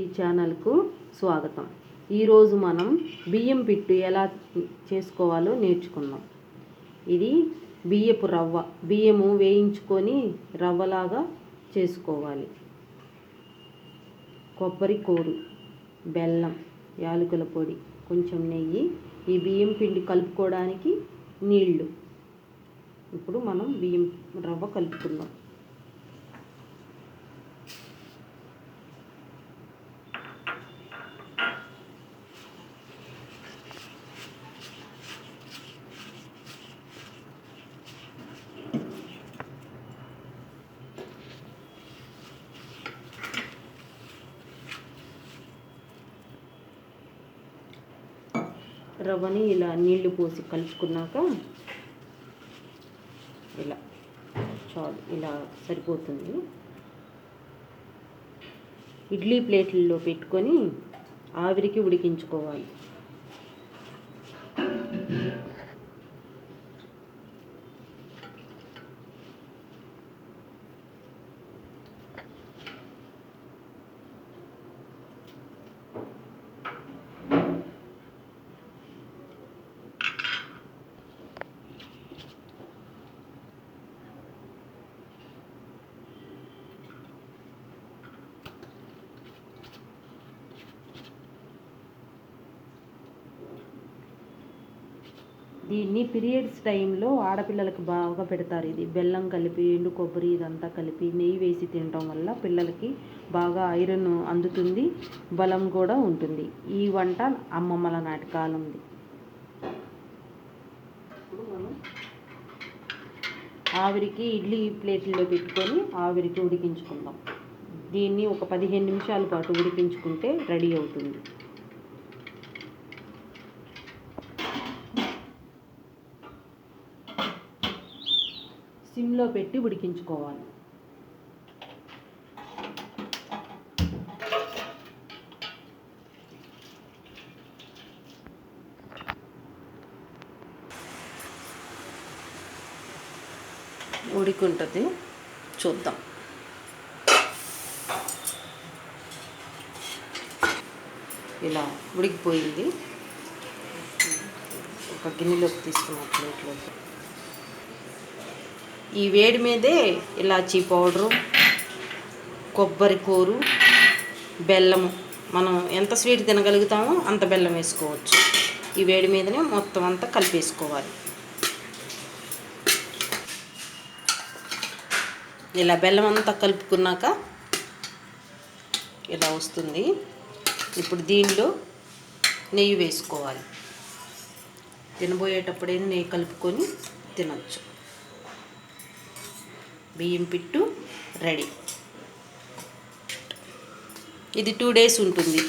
ఈ ఛానల్కు స్వాగతం. ఈరోజు మనం బియ్యం పిట్టు ఎలా చేసుకోవాలో నేర్చుకుందాం. ఇది బియ్యపు రవ్వ బియ్యము వేయించుకొని రవ్వలాగా చేసుకోవాలి. కొబ్బరి కూరు బెల్లం యాలకుల పొడి కొంచెం నెయ్యి ఈ బియ్యం పిండి కలుపుకోవడానికి నీళ్ళు. ఇప్పుడు మనం బియ్యం రవ్వ కలుపుకుందాం. రవ్వని ఇలా నీళ్ళు పోసి కలుపుకున్నాక ఇలా చాలు ఇలా సరిపోతుంది. ఇడ్లీ ప్లేట్లలో పెట్టుకొని ఆవిరికి ఉడికించుకోవాలి. దీన్ని పీరియడ్స్ టైంలో ఆడపిల్లలకు బాగా పెడతారు. ఇది బెల్లం కలిపి ఎండు కొబ్బరి ఇదంతా కలిపి నెయ్యి వేసి తినటం వల్ల పిల్లలకి బాగా ఐరన్ అందుతుంది బలం కూడా ఉంటుంది. ఈ వంట అమ్మమ్మల నాటి కాలంది ఆవిరికి ఇడ్లీ ప్లేట్లో పెట్టుకొని ఆవిరికి ఉడికించుకుందాం. దీన్ని ఒక పదిహేను నిమిషాల పాటు ఉడికించుకుంటే రెడీ అవుతుంది. సిమ్లో పెట్టి ఉడికించుకోవాలి. ఉడికుంటుంది. చూద్దాం. ఇలా ఉడికిపోయింది. ఒక గిన్నెలోకి తీసుకున్న ప్లేట్లోకి. ఈ వేడి మీదే ఇలాచీ పౌడరు కొబ్బరి కూరు బెల్లము. మనం ఎంత స్వీట్ తినగలుగుతామో అంత బెల్లం వేసుకోవచ్చు. ఈ వేడి మీదనే మొత్తం అంతా కలిపేసుకోవాలి. ఇలా బెల్లం అంతా కలుపుకున్నాక ఇలా వస్తుంది. ఇప్పుడు దీనిలో నెయ్యి వేసుకోవాలి. తినబోయేటప్పుడే నెయ్యి కలుపుకొని తినచ్చు. బియ్యం పిట్టు రెడీ. ఇది టూ డేస్ ఉంటుంది.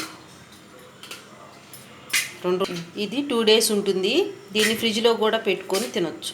రెండు ఇది టూ డేస్ ఉంటుంది. దీన్ని ఫ్రిడ్జ్లో కూడా పెట్టుకొని తినొచ్చు.